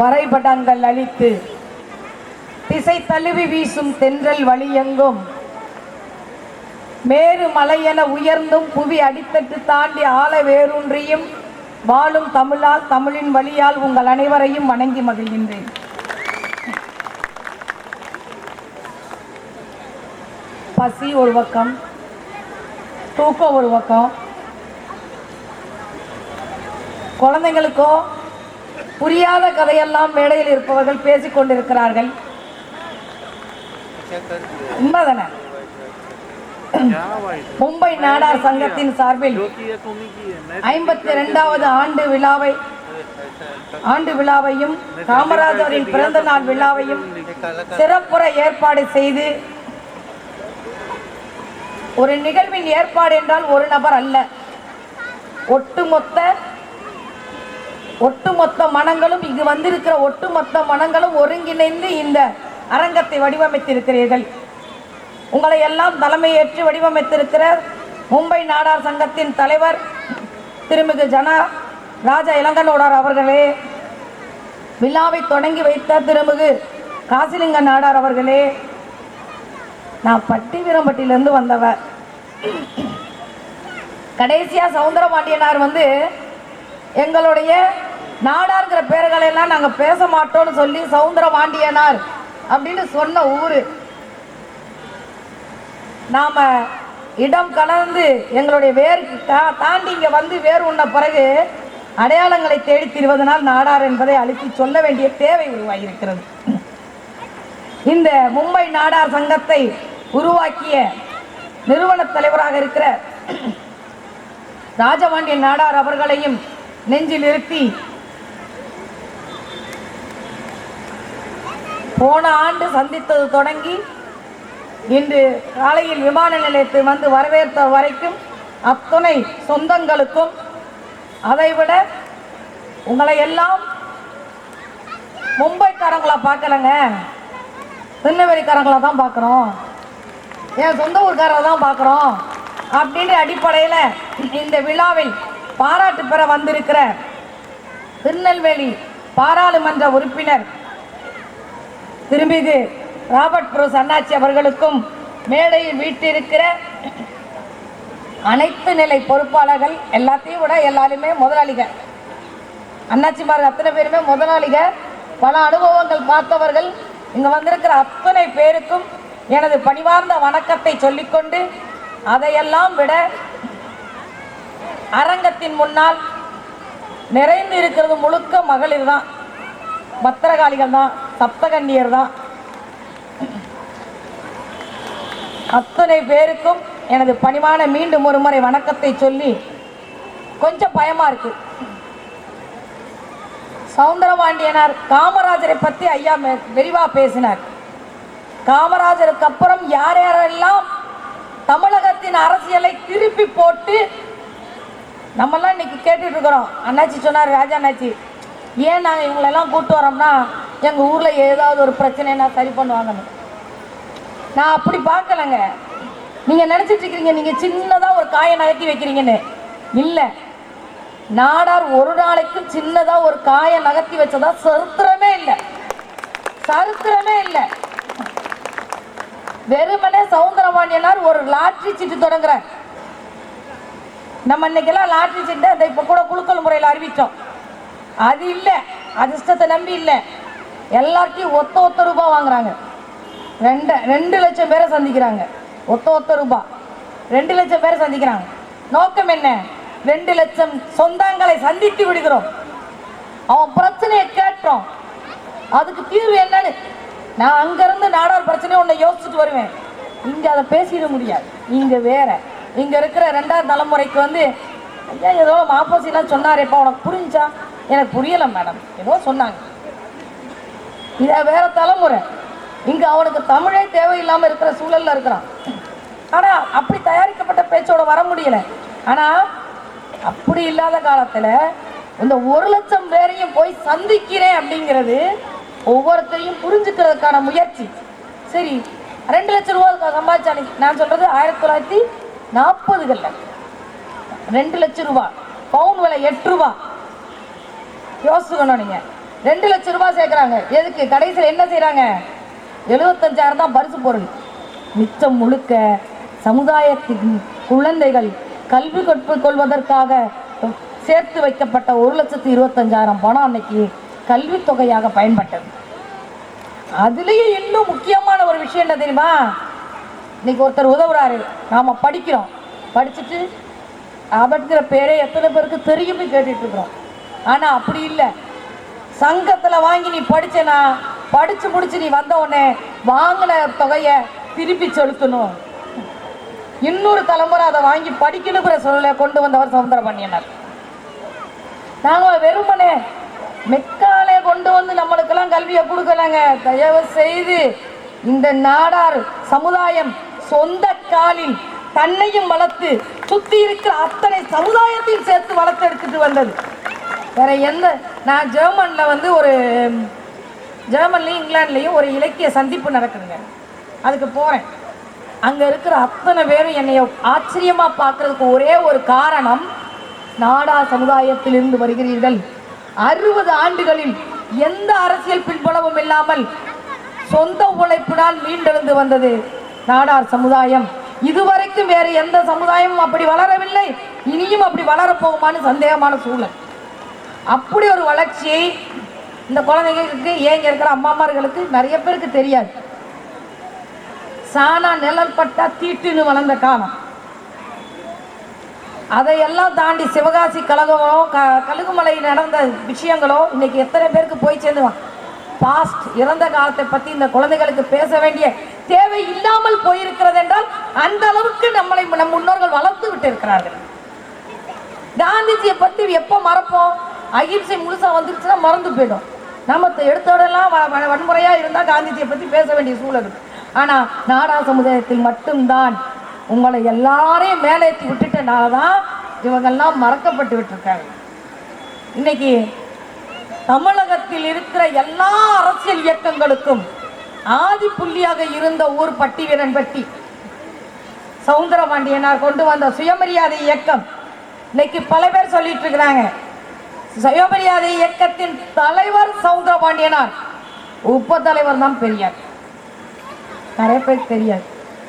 வரைபடங்கள் அளித்து திசை தழுவி வீசும் தென்றல் வழியெங்கும். மேரு மலையென உயர்ந்தும் புவி அடித்தட்டு தாண்டி ஆழ வேரூன்றியும் வாழும் தமிழால் தமிழின் வழியால் உங்கள் அனைவரையும் வணங்கி மகிழ்கின்றேன். பசி ஒரு பக்கம் தூக்கம் ஒரு பக்கம். குழந்தைங்களுக்கோ புரியாத கதையெல்லாம் மேடையில் இருப்பவர்கள் பேசிக் கொண்டிருக்கிறார்கள் உண்மைதானே? மும்பை நாடார் சங்கத்தின் சார்பில் ஐம்பத்தி இரண்டாவது ஆண்டு விழாவை ஆண்டு விழாவையும் காமராஜரின் பிறந்த நாள் விழாவையும் சிறப்புற ஏற்பாடு செய்து ஒரு நிகழ்வின் ஏற்பாடு என்றால் ஒரு நபர் அல்ல. ஒட்டுமொத்த ஒட்டுமொத்த மனங்களும் இங்கு வந்திருக்கிற ஒட்டுமொத்த மனங்களும் ஒருங்கிணைந்து இந்த அரங்கத்தை வடிவமைத்திருக்கிறீர்கள். உங்களை எல்லாம் தலைமையேற்று வடிவமைத்திருக்கிற மும்பை நாடார் சங்கத்தின் தலைவர் திருமிகு ஜனா ராஜா இளங்கனோடார் அவர்களே விழாவை தொடங்கி வைத்த திருமிகு காசிலிங்க நாடார் அவர்களே நான் பட்டி வீரம்பட்டியிலேருந்து வந்தவ கடைசியாக சவுந்தரபாண்டியனார் வந்து எங்களுடைய நாடார்ங்கிற பேர்களை எல்லாம் நாங்கள் பேச மாட்டோம்னு சொல்லி சவுந்தரபாண்டியனார் அப்படின்னு சொன்ன ஊர். நாம் இடம் கலந்து எங்களுடைய வேர் தா- தாண்டி இங்கே வந்து வேர் உண்ண பிறகு அடையாளங்களை தேடி திரிவதனால் நாடார் என்பதை அழுத்தி சொல்ல வேண்டிய தேவை உருவாகியிருக்கிறது. இந்த மும்பை நாடார் சங்கத்தை உருவாக்கிய நிறுவன தலைவராக இருக்கிற ராஜபாண்டியன் நாடார் அவர்களையும் நெஞ்சில் நிறுத்தி போன ஆண்டு சந்தித்தது தொடங்கி இன்று காலையில் விமான நிலையத்தில் வந்து வரவேற்ற வரைக்கும் அத்துணை சொந்தங்களுக்கும் அதைவிட உங்களை எல்லாம் மும்பைக்காரங்களா பார்க்கலங்க. திருநெல்வேலிக்காரங்களா தான் பார்க்குறோம். என் சொந்த ஊர்க்காரரை தான் பார்க்குறோம். அப்படின்ற அடிப்படையில் இந்த விழாவில் பாராட்டு பெற வந்திருக்கிற திருநெல்வேலி பாராளுமன்ற உறுப்பினர் திருமிகு ராபர்ட் புரூஸ் அண்ணாச்சி அவர்களுக்கும் மேடையில் வீட்டிருக்கிற அனைத்து நிலை பொறுப்பாளர்கள் எல்லாத்தையும் விட எல்லாருமே முதலாளிகள். அண்ணாச்சிமார் அத்தனை பேருமே முதலாளிகள். பல அனுபவங்கள் பார்த்தவர்கள். இங்கே வந்திருக்கிற அத்தனை பேருக்கும் எனது பணிவார்ந்த வணக்கத்தை சொல்லிக்கொண்டு அதையெல்லாம் விட அரங்கத்தின் முன்னால் நிறைந்து இருக்கிறது முழுக்க மகளிர் தான். பத்திரகாளிகள் தான் சப்தகன்னியர் தான். அத்தனை பேருக்கும் எனது பணிவான மீண்டும் ஒரு முறை வணக்கத்தை சொல்லி கொஞ்சம் பயமா இருக்கு. சவுந்தரபாண்டியனார் காமராஜரை பற்றி ஐயா விரிவாக விரிவா பேசினார். காமராஜருக்கு அப்புறம் யார் யாரெல்லாம் தமிழகத்தின் அரசியலை திருப்பி போட்டு நம்மெல்லாம் இன்னைக்கு கேட்டுட்டு இருக்கிறோம். அண்ணாச்சி சொன்னார் ராஜா அண்ணாச்சி ஏன் நாங்கள் இவங்களெல்லாம் கூப்பிட்டு வரோம்னா எங்கள் ஊரில் ஏதாவது ஒரு பிரச்சனைனா சரி பண்ணுவாங்கன்னு. நான் அப்படி பார்க்கலங்க. நீங்கள் நினச்சிட்டு இருக்கிறீங்க நீங்கள் சின்னதாக ஒரு காயை நகர்த்தி வைக்கிறீங்கன்னு. இல்லை. நாடார் ஒரு நாளைக்கும் சின்னதாக ஒரு காயை நகர்த்தி வச்சதா சரித்திரமே இல்லை. சரித்திரமே இல்லை. வெறுமனே சவுந்தரபாண்டியனார் ஒரு லாட்ரி சீட்டு தொடங்குற நம்ம இன்னைக்கெல்லாம் லாட்ரி சீட்டு அதை இப்போ கூட குழுக்கள் முறையில் அறிவித்தோம் அது இல்லை. அதிர்ஷ்டத்தை நம்பி இல்லை. எல்லார்ட்டையும் ஒத்த ஒத்த ரூபாய் வாங்குறாங்க. ரெண்டு ரெண்டு லட்சம் பேரை சந்திக்கிறாங்க. ஒத்த ஒத்த ரூபா. ரெண்டு லட்சம் பேரை சந்திக்கிறாங்க. நோக்கம் என்ன? ரெண்டு லட்சம் சொந்தங்களை சந்தித்து விடுகிறோம். அவன் பிரச்சனையை கேட்டோம். அதுக்கு தீர்வு என்னன்னு? நான் அங்கேருந்து நாடார் பிரச்சனையை ஒன்றை யோசிச்சுட்டு வருவேன். இங்கே அதை பேசிட முடியாது. இங்கே வேற. இங்கே இருக்கிற ரெண்டாவது தலைமுறைக்கு வந்து ஐயா ஏதோ மாப்போசிலாம் சொன்னாரேப்பா உனக்கு புரிஞ்சா? எனக்கு புரியலை மேடம் ஏதோ சொன்னாங்க. இதை வேற தலைமுறை. இங்கே அவனுக்கு தமிழே தேவையில்லாமல் இருக்கிற சூழலில் இருக்கிறான். ஆனால் அப்படி தயாரிக்கப்பட்ட பேச்சோட வர முடியலை. ஆனால் அப்படி இல்லாத காலத்தில் இந்த ஒரு லட்சம் பேரையும் போய் சந்திக்கிறேன் அப்படிங்கிறது ஒவ்வொருத்தரையும் புரிஞ்சுக்கிறதுக்கான முயற்சி. சரி ரெண்டு லட்சம் ரூபா சம்பாதிச்சானு நான் சொல்கிறது ஆயிரத்தி தொள்ளாயிரத்தி நாற்பதுகளில். ரெண்டு லட்சம் ரூபா பவுன் விலை எட்டு ரூபா. யோசிக்கணும் நீங்கள் ரெண்டு லட்சம் ரூபாய் சேர்க்குறாங்க. எதுக்கு? கடைசியில் என்ன செய்கிறாங்க எழுபத்தஞ்சாயிரம் தான் பரிசு பொருள். மிச்சம் முழுக்க சமுதாயத்தின் குழந்தைகள் கல்வி கற்பு கொள்வதற்காக சேர்த்து வைக்கப்பட்ட ஒரு லட்சத்து இருபத்தஞ்சாயிரம் பணம் அன்னைக்கு கல்வித் தொகையாக பயன்பட்டது. அதுலேயும் இன்னும் முக்கியமான ஒரு விஷயம் என்ன தெரியுமா? இன்னைக்கு ஒருத்தர் உதவுறாரு. நாம் படிக்கிறோம். படிச்சுட்டு அப்படிங்கிற பேரே எத்தனை பேருக்கு தெரியும்னு இருக்கிறோம். ஆனால் ஆனா அப்படி இல்லை. சங்கத்துல வாங்கி நீ படிச்சனா படிச்சு முடிச்சு நீ வந்த உடனே வாங்கின தொகையை திருப்பி செலுத்தணும். இன்னொரு தலைமுறை அதை வாங்கி படிக்கணுங்கிற சொல்ல கொண்டு வந்தவர் சுதந்திர பண்ணியனர் நாங்கள் வெறுமனே மெக்காலே கொண்டு வந்து நம்மளுக்கெல்லாம் கல்வியை கொடுக்கலங்க. தயவு செய்து இந்த நாடார் சமுதாயம் சொந்த காலில் தன்னையும் வளர்த்து சுத்தி இருக்கிற அத்தனை சமுதாயத்தையும் சேர்த்து வளர்த்து எடுத்துட்டு வந்தது. வேற எந்த நான் ஜெர்மனில் வந்து ஒரு ஜெர்மன்லேயும் இங்கிலாண்ட்லேயும் ஒரு இலக்கிய சந்திப்பு நடக்குதுங்க. அதுக்கு போகிறேன் அங்கே இருக்கிற அத்தனை பேரும் என்னை ஆச்சரியமாக பார்க்கறதுக்கு ஒரே ஒரு காரணம் நாடா சமுதாயத்திலிருந்து வருகிறீர்கள். அறுபது ஆண்டுகளில் எந்த அரசியல் பின்புலமும் இல்லாமல் சொந்த உழைப்பினால் மீண்டெழுந்து வந்தது நாடார் சமுதாயம். இதுவரைக்கும் வேறு எந்த சமுதாயமும் அப்படி வளரவில்லை. இனியும் அப்படி வளரப்போகுமான்னு சந்தேகமான சூழல். அப்படி ஒரு வளர்ச்சி இந்த குழந்தைங்களுக்கு ஏங்க இருக்கிற அம்மாமார்களுக்கு நிறைய பேருக்கு தெரியாது. சாணா நிழல் பட்டா தீட்டுன்னு வளர்ந்த காலம். அதையெல்லாம் தாண்டி சிவகாசி கழகமோ க கழுகுமலை நடந்த விஷயங்களோ இன்னைக்கு எத்தனை பேருக்கு போய் சேர்ந்துவான் பாஸ்ட் இறந்த காலத்தை பற்றி இந்த குழந்தைகளுக்கு பேச வேண்டிய தேவை இல்லாமல் போயிருக்கிறது என்றால் அந்த அளவுக்கு நம்மளை நம் முன்னோர்கள் வளர்த்து விட்டு இருக்கிறார்கள் காந்திஜியை பற்றி எப்போ மறப்போம்? அகிம்சை முழுசாக வந்துருச்சுன்னா மறந்து போயிடும். நம்ம எடுத்தோடலாம் வ- இருந்தால் காந்திஜியை பற்றி பேச வேண்டிய சூழல். இருக்கு ஆனால் நாடா சமுதாயத்தில் மட்டும்தான் உங்களை எல்லாரையும் மேலேற்றி விட்டுட்டனால தான் இவங்கெல்லாம் மறக்கப்பட்டு விட்டுருக்காங்க. இன்னைக்கு தமிழகத்தில் இருக்கிற எல்லா அரசியல் இயக்கங்களுக்கும் ஆதி புள்ளியாக இருந்த ஊர் பட்டி வீரன் பட்டி சவுந்தரபாண்டியனார் கொண்டு வந்த சுயமரியாதை இயக்கம் இன்னைக்கு பல பேர் சொல்லிட்டு இருக்கிறாங்க. சுயமரியாதை இயக்கத்தின் தலைவர் சவுந்தரபாண்டியனார். உப தலைவர் தான் பெரியார். நிறைய பேர் தெரியாது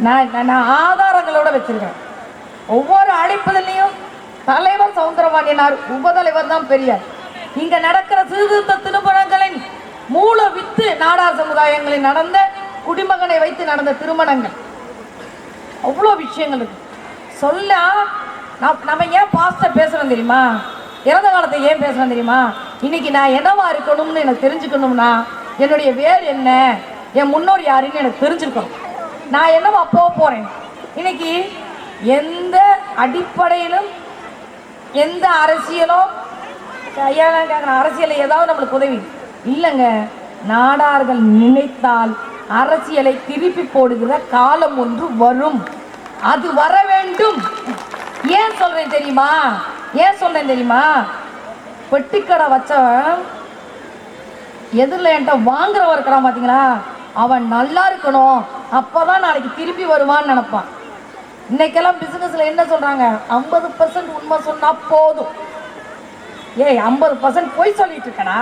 நான் நான் ஆதாரங்களோட வச்சிருக்கேன். ஒவ்வொரு அழைப்புதலையும் தலைவர் சவுந்தரபாண்டியனார் உபதலைவர் தான் பெரியார். இங்க நடக்கிற சீர்திருத்த திருமணங்களின் மூல வித்து நாடார் சமுதாயங்களில் நடந்த குடிமகனை வைத்து நடந்த திருமணங்கள். அவ்வளோ விஷயங்கள் இருக்கு. சொல்ல நான் நம்ம ஏன் பாஸ்ட பேசுகிறோம் தெரியுமா? இறந்த காலத்தை ஏன் பேசுகிறேன் தெரியுமா? இன்னைக்கு நான் என்னவா இருக்கணும்னு எனக்கு தெரிஞ்சுக்கணும்னா என்னுடைய வேர் என்ன? என் முன்னோர் யாருன்னு எனக்கு தெரிஞ்சிருக்கணும். நான் என்னவா போக போகிறேன் இன்னைக்கு எந்த அடிப்படையிலும் எந்த அரசியலோ கேட்குற அரசியலை ஏதாவது நம்மளுக்கு உதவி. இல்லைங்க நாடார்கள் நினைத்தால் அரசியலை திருப்பி போடுகிற காலம் ஒன்று வரும். அது வர வேண்டும். ஏன் சொல்றேன் தெரியுமா? ஏன் சொல்றேன் தெரியுமா? பெட்டிக்கடை வச்சவன் எதிரில் என்கிட்ட வாங்குறவன் இருக்கிறான் பார்த்தீங்களா அவன் நல்லா இருக்கணும். அப்பதான் நாளைக்கு திருப்பி வருவான்னு நினைப்பான். இன்னைக்கெல்லாம் பிசினஸ்ல என்ன சொல்றாங்க? ஐம்பது பர்சன்ட் உண்மை சொன்னா போதும். ஏய் ஐம்பது பர்சன்ட் பொய் சொல்லிட்டு இருக்கடா.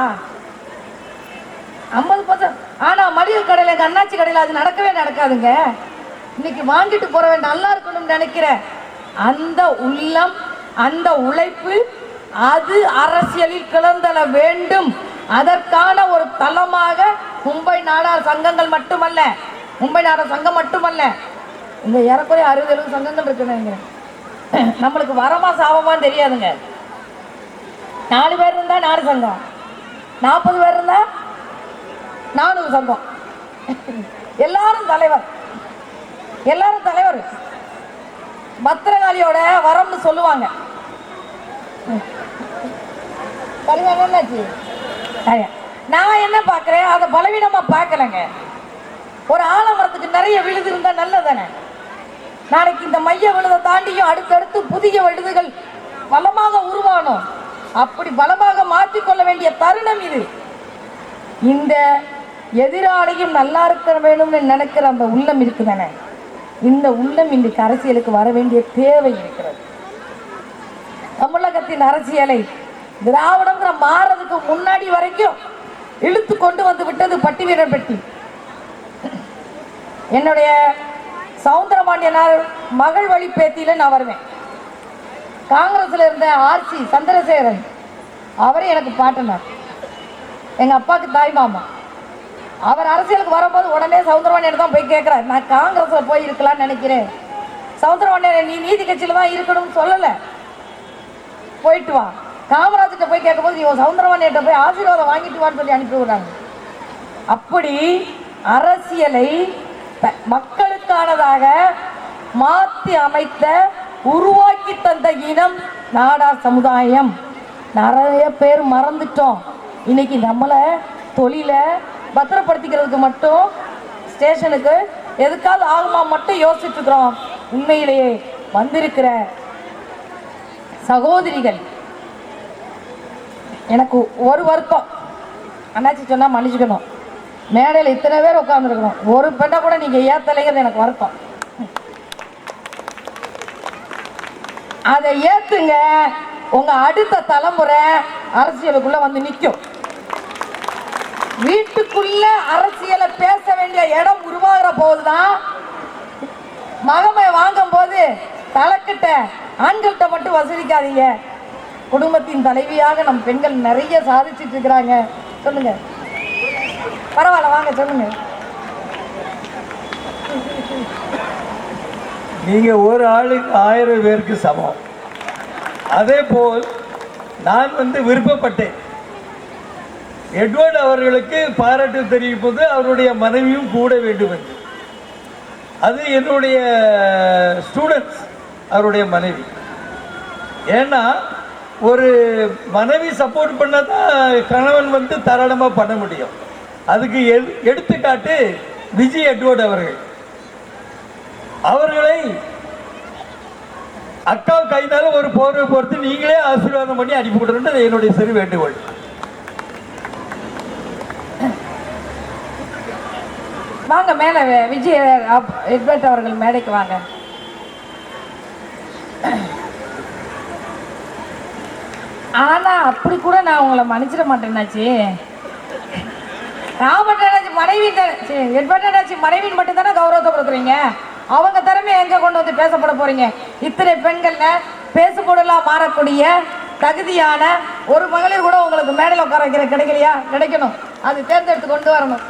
ஐம்பது பர்சன்ட் ஆனா மளிகை கடையில் எங்க அண்ணாச்சி கடையில் அது நடக்கவே நடக்காதுங்க. இன்னைக்கு வாங்கிட்டு போறவன் நல்லா இருக்கணும்னு நினைக்கிற அந்த உள்ளம் அந்த உழைப்பு அது அரசியலில் கிளந்தள வேண்டும். அதற்கான ஒரு தளமாக மும்பை நாடார் சங்கங்கள் மட்டுமல்ல மும்பை நாடார் சங்கம் மட்டுமல்ல இந்த ஏறக்குறைய அறுபது எழுபது சங்கங்கள் இருக்குதுங்க நம்மளுக்கு வரமா சாபமான்னு தெரியாதுங்க. நாலு பேர் இருந்தால் நாலு சங்கம். நாற்பது பேர் இருந்தால் நானூறு சங்கம். எல்லாரும் தலைவர். எல்லாரும் தலைவர். பத்திரகாளியோட வரம்னு சொல்லுவாங்க. நான் என்ன பார்க்குறேன்? அதை பலவீனமா பார்க்கலங்க. ஒரு ஆலமரத்துக்கு நிறைய விழுது இருந்தா நல்லதானே நாளைக்கு இந்த மைய விழுதை தாண்டியும் அடுத்தடுத்து புதிய விழுதுகள் பலமாக உருவானோம். அப்படி பலமாக மாற்றிக்கொள்ள வேண்டிய தருணம் இது. இந்த எதிராளியும் நல்லா இருக்க வேணும்னு நினைக்கிற அந்த உள்ளம் இருக்குதானே? இந்த உள்ளம் இன்றைக்கு அரசியலுக்கு வர வேண்டிய தேவை இருக்கிறது. தமிழகத்தின் அரசியலை திராவிடங்கிற மாறதுக்கு முன்னாடி வரைக்கும் இழுத்து கொண்டு வந்து விட்டது பட்டி வீரர் பெட்டி. என்னுடைய சவுந்தரபாண்டியனார் மகள் வழி பேத்தியில நான் வருவேன். காங்கிரஸ்ல இருந்த ஆர்சி சந்திரசேகரன் அவரே எனக்கு பாட்டினார். எங்க அப்பாவுக்கு தாய் மாமா. அவர் அரசியலுக்கு வரும்போது உடனே சவுந்தரவாணியர் தான் போய் கேட்குறாரு நான் காங்கிரஸ்ல போய் இருக்கலாம்னு நினைக்கிறேன். சவுந்தரவாணியர் நீ நீதி கட்சியில தான் இருக்கணும்னு சொல்லலை. போயிட்டு வா. காமராஜர்கிட்ட போய் கேட்கும்போது இவன் சவுந்தரவாணியிட்ட போய் ஆசீர்வாதம் வாங்கிட்டு வான்னு சொல்லி அனுப்பி விடுறாங்க. அப்படி அரசியலை மக்களுக்கானதாக மாற்றி அமைத்த உருவாக்கி தந்த இனம் நாடார் சமுதாயம். நிறைய பேர் மறந்துட்டோம். இன்னைக்கு நம்மளை தொழிலை பத்திரப்படுத்திக்கிறதுக்கு மட்டும் ஸ்டேஷனுக்கு எதுக்காவது ஆகுமா மட்டும் யோசிச்சுட்டு இருக்கிறோம் உண்மையிலேயே வந்திருக்கிற சகோதரிகள். எனக்கு ஒரு வருத்தம். அண்ணாச்சி சொன்னா மன்னிச்சுக்கணும். மேடையில் இத்தனை பேர் உட்காந்துருக்கணும் ஒரு பெண்ணை கூட நீங்க ஏத்தலைங்கிறது எனக்கு வருத்தம். அதை ஏத்துங்க. உங்க அடுத்த தலைமுறை அரசியலுக்குள்ள வந்து நிற்கும் வீட்டுக்குள்ள அரசியலை பேச வேண்டிய இடம் உருவாகிற போதுதான் மகமை வாங்கும் போது தலைக்கிட்ட ஆண்கள்கிட்ட மட்டும் வசதிக்காதீங்க குடும்பத்தின் தலைவியாக நம் பெண்கள் நிறைய சாதிச்சிட்டு இருக்கிறாங்க. சொல்லுங்க. பரவாயில்ல வாங்க சொல்லுங்க. நீங்க ஒரு ஆளுக்கு ஆயிரம் பேருக்கு சமம். அதே போல் நான் வந்து விருப்பப்பட்டேன். எட்வர்ட் அவர்களுக்கு பாராட்டு தெரிவிப்பது அவருடைய மனைவியும் கூட வேண்டும் என்று அது என்னுடைய ஸ்டூடெண்ட்ஸ் அவருடைய மனைவி. ஏன்னா ஒரு மனைவி சப்போர்ட் பண்ணால் தான் கணவன் வந்து தாராளமாக பண்ண முடியும். அதுக்கு எடுத்துக்காட்டு விஜய் எட்வர்ட் அவர்கள். அவர்களை அக்கா கைதால ஒரு போர்வை பொறுத்து நீங்களே ஆசீர்வாதம் பண்ணி அனுப்பி விடுறது என்னுடைய சிறு வேண்டுகோள். வாங்க மேலே விஜய் அப்- எட்வர்ட் அவர்கள் மேடைக்கு வாங்க. ஆனால் அப்படி கூட நான் உங்களை மன்னிச்சிட மாட்டேன்னாச்சு ராமநாச்சு மனைவி எட்வர்டாச்சு மனைவின் மட்டும் தானே கௌரவத்தை கொடுக்குறீங்க அவங்க திறமையை எங்கே கொண்டு வந்து பேசப்பட போகிறீங்க இத்தனை பெண்களில் பேசுபொருளாக மாறக்கூடிய தகுதியான ஒரு மகளிர் கூட உங்களுக்கு மேடையில் உட்கார வைக்கிற கிடைக்கலையா? கிடைக்கணும். அது தேர்ந்தெடுத்து கொண்டு வரணும்.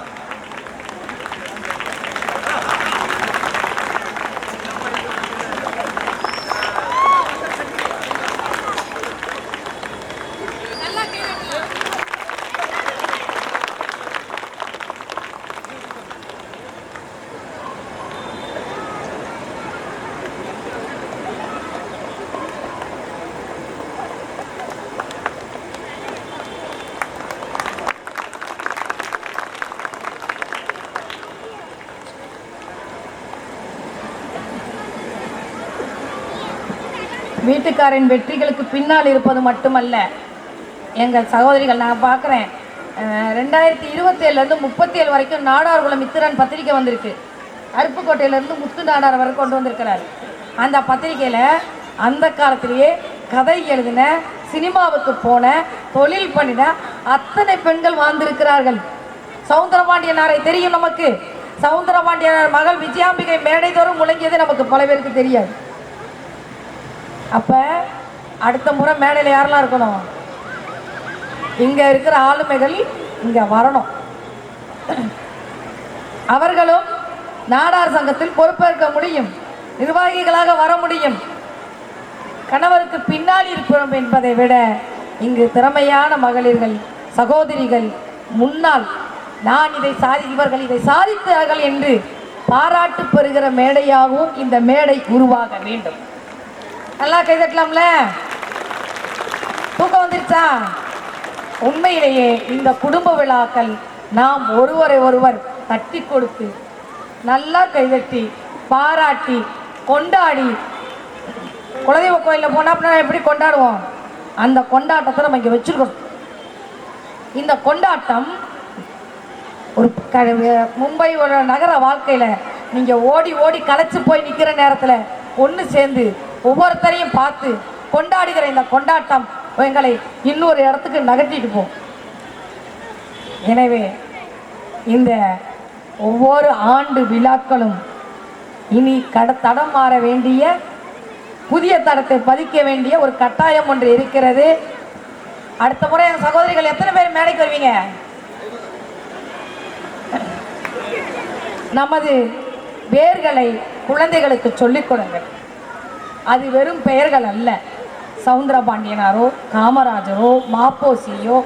வீட்டுக்காரின் வெற்றிகளுக்கு பின்னால் இருப்பது மட்டுமல்ல. எங்கள் சகோதரிகள் நான் பார்க்குறேன். ரெண்டாயிரத்தி இருபத்தேழுலேருந்து முப்பத்தி ஏழு வரைக்கும் நாடார்குளம் மித்திரன் பத்திரிக்கை வந்திருக்கு. அருப்புக்கோட்டையிலேருந்து முத்து நாடார் வரை கொண்டு வந்திருக்கிறார். அந்த பத்திரிக்கையில் அந்த காலத்திலேயே கதை எழுதின சினிமாவுக்கு போன தொழில் பண்ணின அத்தனை பெண்கள் வாழ்ந்திருக்கிறார்கள். சவுந்தரபாண்டியனாரை தெரியும் நமக்கு. சவுந்தரபாண்டியனார் மகள் விஜயாம்பிகை மேடைதோறும் முழங்கியது நமக்கு பல பேருக்கு தெரியாது. அப்போ அடுத்த முறை மேடையில் யாரெல்லாம் இருக்கணும்? இங்கே இருக்கிற ஆளுமைகள் இங்கே வரணும். அவர்களும் நாடார் சங்கத்தில் பொறுப்பேற்க முடியும். நிர்வாகிகளாக வர முடியும். கணவருக்கு பின்னால் இருக்கிறோம் என்பதை விட இங்கு திறமையான மகளிர்கள் சகோதரிகள் முன்னால் நான் இதை சாதி இவர்கள் இதை சாதித்தார்கள் என்று பாராட்டு பெறுகிற மேடையாகவும் இந்த மேடை உருவாக வேண்டும். நல்லா கை தட்டலாம்ல? தூக்கம் வந்துருச்சா? உண்மையிலேயே இந்த குடும்ப விழாக்கள் நாம் ஒருவரை ஒருவர் தட்டி கொடுத்து நல்லா கைதட்டி பாராட்டி கொண்டாடி குலதெய்வ கோயிலில் போனால் அப்படின்னா எப்படி கொண்டாடுவோம்? அந்த கொண்டாட்டத்தை நம்ம இங்கே வச்சுருக்கோம். இந்த கொண்டாட்டம் ஒரு க- மும்பை ஒரு நகர வாழ்க்கையில் நீங்கள் ஓடி ஓடி களைச்சி போய் நிற்கிற நேரத்தில் ஒன்று சேர்ந்து ஒவ்வொருத்தரையும் பார்த்து கொண்டாடுகிற இந்த கொண்டாட்டம் எங்களை இன்னொரு இடத்துக்கு நகர்த்திட்டு போ. எனவே இந்த ஒவ்வொரு ஆண்டு விழாக்களும் இனி கட தடம் மாற வேண்டிய புதிய தடத்தை பதிக்க வேண்டிய ஒரு கட்டாயம் ஒன்று இருக்கிறது. அடுத்த முறை என் சகோதரிகள் எத்தனை பேர் மேடைக்கு வருவீங்க? நமது வேர்களை குழந்தைகளுக்கு சொல்லிக் கொடுங்கள். அது வெறும் பெயர்கள் அல்ல. சவுந்தரபாண்டியனாரோ காமராஜரோ மாப்போசியோ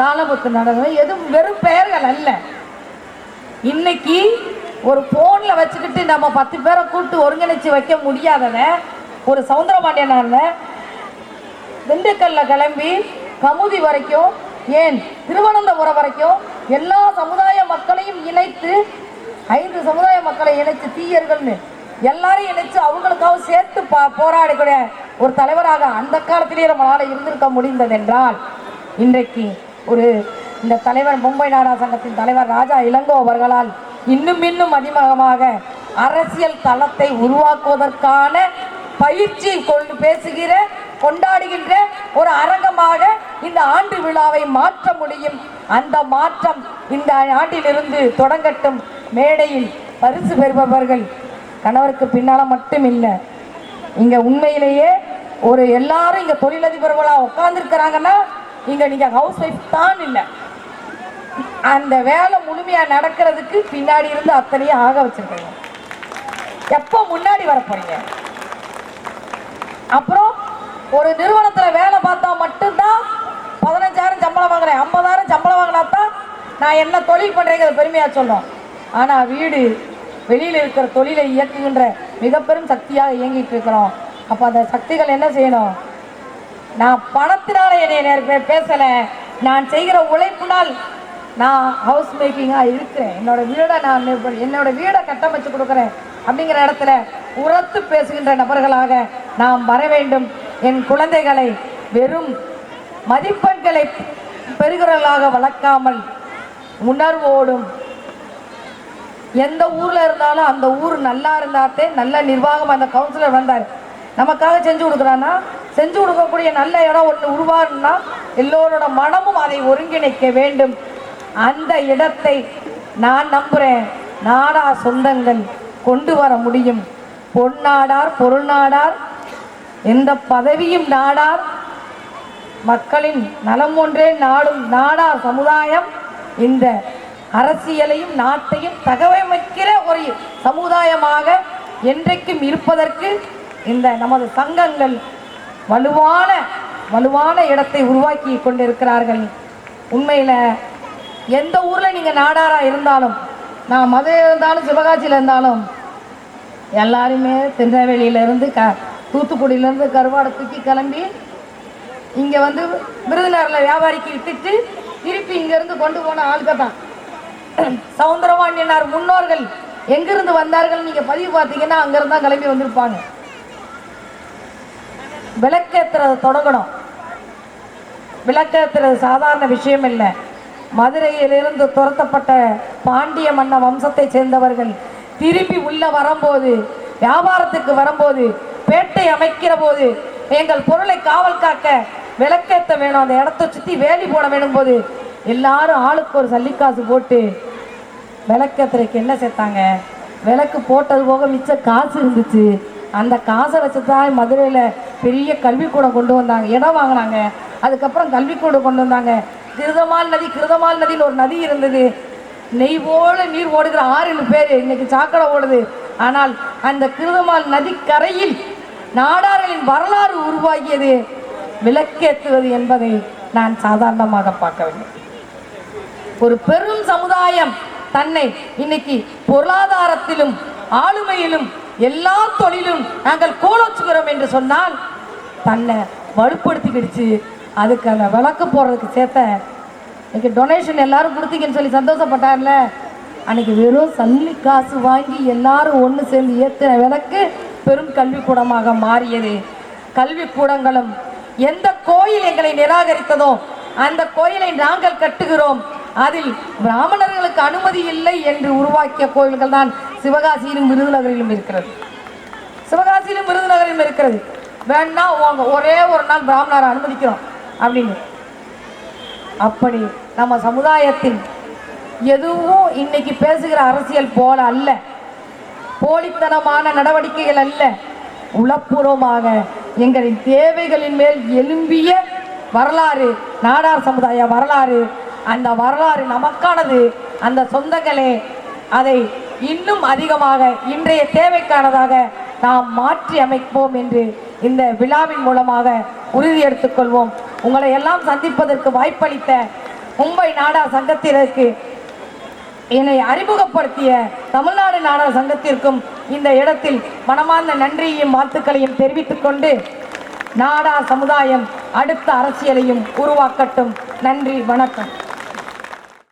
தாளமுத்து நடனோ எதுவும் வெறும் பெயர்கள் அல்ல. இன்னைக்கு ஒரு ஃபோனில் வச்சுக்கிட்டு நம்ம பத்து பேரை கூப்பிட்டு ஒருங்கிணைச்சு வைக்க முடியாதத ஒரு சவுந்தரபாண்டியனால திண்டுக்கல்ல கிளம்பி கமுதி வரைக்கும் ஏன் திருவனந்தபுரம் வரைக்கும் எல்லா சமுதாய மக்களையும் இணைத்து ஐந்து சமுதாய மக்களை இணைத்து தீயர்கள்னு எல்லாரையும் இணைச்சு அவங்களுக்காக சேர்த்து பா போராடக்கூடிய ஒரு தலைவராக அந்த காலத்திலேயே நம்மளால் இருந்திருக்க முடிந்தது என்றால் இன்றைக்கு ஒரு இந்த தலைவர் மும்பை நாடா சங்கத்தின் தலைவர் ராஜா இளங்கோ அவர்களால் இன்னும் இன்னும் அதிகமாக அரசியல் தளத்தை உருவாக்குவதற்கான பயிற்சி கொண்டு பேசுகிற கொண்டாடுகின்ற ஒரு அரங்கமாக இந்த ஆண்டு விழாவை மாற்ற முடியும். அந்த மாற்றம் இந்த ஆண்டிலிருந்து தொடங்கட்டும். மேடையில் பரிசு பெறுபவர்கள் கணவருக்கு பின்னால மட்டும் இல்லை. இங்க உண்மையிலேயே ஒரு எல்லாரும் இங்க தொழிலதிபர்களா உட்கார்ந்துருக்கிறாங்கன்னா இங்க நீங்க ஹவுஸ் ஒய்ஃப் தான் இல்லை. அந்த வேலை முழுமையா நடக்கிறதுக்கு பின்னாடி இருந்து அத்தனையும் ஆக வச்சிருக்கீங்க. எப்போ முன்னாடி வர போறீங்க? அப்புறம் ஒரு நிறுவனத்துல வேலை பார்த்தா மட்டும்தான் பதினஞ்சாயிரம் சம்பளம் வாங்குறேன் ஐம்பதாயிரம் சம்பளம் வாங்கினா தான் நான் என்ன தொழில் பண்றேங்கிறது பெருமையா சொல்லும் ஆனா வீடு வெளியில் இருக்கிற தொழிலை இயக்குகின்ற மிக பெரும் சக்தியாக இயங்கிட்டு இருக்கிறோம். அப்ப அந்த சக்திகள் என்ன செய்யணும்? நான் பணத்தினால என்னை நேருக்கு பேசல. நான் செய்கிற உழைப்பினால் நான் ஹவுஸ் மேக்கிங்காக இருக்கிறேன். என்னோட வீடை நான் என்னோட வீடை கட்டமைச்சு கொடுக்குறேன். அப்படிங்கிற இடத்துல உரத்து பேசுகின்ற நபர்களாக நாம் வர வேண்டும். என் குழந்தைகளை வெறும் மதிப்பெண்களை பெறுகிறவர்களாக வளர்க்காமல் உணர்வோடும் எந்த ஊரில் இருந்தாலும் அந்த ஊர் நல்லா இருந்தாத்தே நல்ல நிர்வாகம் அந்த கவுன்சிலர் வந்தார். நமக்காக செஞ்சு கொடுக்குறான்னா செஞ்சு கொடுக்கக்கூடிய நல்ல இடம் ஒன்று உருவாருன்னா எல்லோரோட மனமும் அதை ஒருங்கிணைக்க வேண்டும். அந்த இடத்தை நான் நம்புகிறேன் நாடா சொந்தங்கள் கொண்டு வர முடியும். பொன்னாடார் பொருள்நாடார் எந்த பதவியும் நாடார். மக்களின் நலம் ஒன்றே நாடும் நாடார் சமுதாயம். இந்த அரசியலையும் நாட்டையும் தகவமைக்கிற ஒரு சமுதாயமாக என்றைக்கும் இருப்பதற்கு இந்த நமது சங்கங்கள் வலுவான வலுவான இடத்தை உருவாக்கி கொண்டிருக்கிறார்கள். உண்மையில் எந்த ஊரில் நீங்கள் நாடாராக இருந்தாலும் நான் மதுரை இருந்தாலும் சிவகாட்சியில் இருந்தாலும் எல்லாருமே திருநெல்வேலியிலேருந்து க தூத்துக்குடியிலேருந்து கருவாடை தூக்கி கிளம்பி இங்கே வந்து விருதுநகரில் வியாபாரிக்கு வித்துட்டு திருப்பி இங்கேருந்து கொண்டு போன ஆளுக்க தான். சவுந்தரபாண்டியனார் முன்னோர்கள் எங்கிருந்து வந்தார்கள்? நீங்கள் பதிவு பார்த்தீங்கன்னா அங்கேருந்து தான் கிளம்பி வந்திருப்பாங்க. விளக்கேற்றுறது தொடங்கணும். விளக்கேற்றுறது சாதாரண விஷயம் இல்லை. மதுரையிலிருந்து துரத்தப்பட்ட பாண்டிய மன்ன வம்சத்தை சேர்ந்தவர்கள் திரும்பி உள்ள வரும்போது வியாபாரத்துக்கு வரும்போது பேட்டை அமைக்கிற போது எங்கள் பொருளை காவல் காக்க விளக்கேற்ற வேணும். அந்த இடத்த சுற்றி வேலி போட வேணும் போது எல்லாரும் ஆளுக்கு ஒரு சல்லிக்காசு போட்டு விளக்கேத்துறதுக்கு என்ன சேர்த்தாங்க? விளக்கு போட்டது போக மிச்ச காசு இருந்துச்சு. அந்த காசை வச்சு தான் மதுரையில் பெரிய கல்விக்கூடம் கொண்டு வந்தாங்க. இடம் வாங்கினாங்க. அதுக்கப்புறம் கல்விக்கூடம் கொண்டு வந்தாங்க. கிருதமால் நதி கிருதமால் நதியில் ஒரு நதி இருந்தது. நெய் போல நீர் ஓடுகிற ஆறுன்னு பேர். இன்னைக்கு சாக்கடை ஓடுது. ஆனால் அந்த கிருதமால் நதிக்கரையில் நாடார்களின் வரலாறு உருவாகியது. விளக்கேற்றுவது என்பதை நான் சாதாரணமாக பார்க்கவில்லை. ஒரு பெரும் சமுதாயம் தன்னை இன்னைக்கு பொருளாதாரத்திலும் ஆளுமையிலும் எல்லா தொழிலும் நாங்கள் கோலோச்சுகிறோம் என்று சொன்னால் தன்னை வலுப்படுத்திக்கிடுச்சு. அதுக்கு அந்த விளக்கு போடுறதுக்கு சேர்த்த இன்னைக்கு டொனேஷன் எல்லாரும் கொடுத்தீங்கன்னு சொல்லி சந்தோஷப்பட்டார்ல. அன்னைக்கு வெறும் சல்லி காசு வாங்கி எல்லாரும் ஒன்று சேர்ந்து ஏற்றின விளக்கு பெரும் கல்விக்கூடமாக மாறியது. கல்விக்கூடங்களும் எந்த கோயில் எங்களை நிராகரித்ததோ அந்த கோயிலை நாங்கள் கட்டுகிறோம். அதில் பிராமணர்களுக்கு அனுமதி இல்லை என்று உருவாக்கிய கோயில்கள் தான் சிவகாசியிலும் விருதுநகரிலும் இருக்கிறது. சிவகாசியிலும் விருதுநகரிலும் இருக்கிறது. வேணா உங்க ஒரே ஒரு நாள் பிராமணரை அனுமதிக்கிறோம் அப்படின்னு. அப்படி நம்ம சமுதாயத்தின் எதுவும் இன்னைக்கு பேசுகிற அரசியல் போல அல்ல. போலித்தனமான நடவடிக்கைகள் அல்ல. உளப்பூர்வமாக எங்களின் தேவைகளின் மேல் எழும்பிய வரலாறு நாடார் சமுதாய வரலாறு அந்த வரலாறு நமக்கானது. அந்த சொந்தங்களே அதை இன்னும் அதிகமாக இன்றைய தேவைக்கானதாக நாம் மாற்றி அமைப்போம் என்று இந்த விழாவின் மூலமாக உறுதி எடுத்துக்கொள்வோம் உங்களை எல்லாம் சந்திப்பதற்கு வாய்ப்பளித்த மும்பை நாடா சங்கத்திற்கு என்னை அறிமுகப்படுத்திய தமிழ்நாடு நாடா சங்கத்திற்கும் இந்த இடத்தில் மனமார்ந்த நன்றியையும் வாழ்த்துக்களையும் தெரிவித்துக் கொண்டு நாடா சமுதாயம் அடுத்த அரசியலையும் உருவாக்கட்டும். நன்றி வணக்கம்.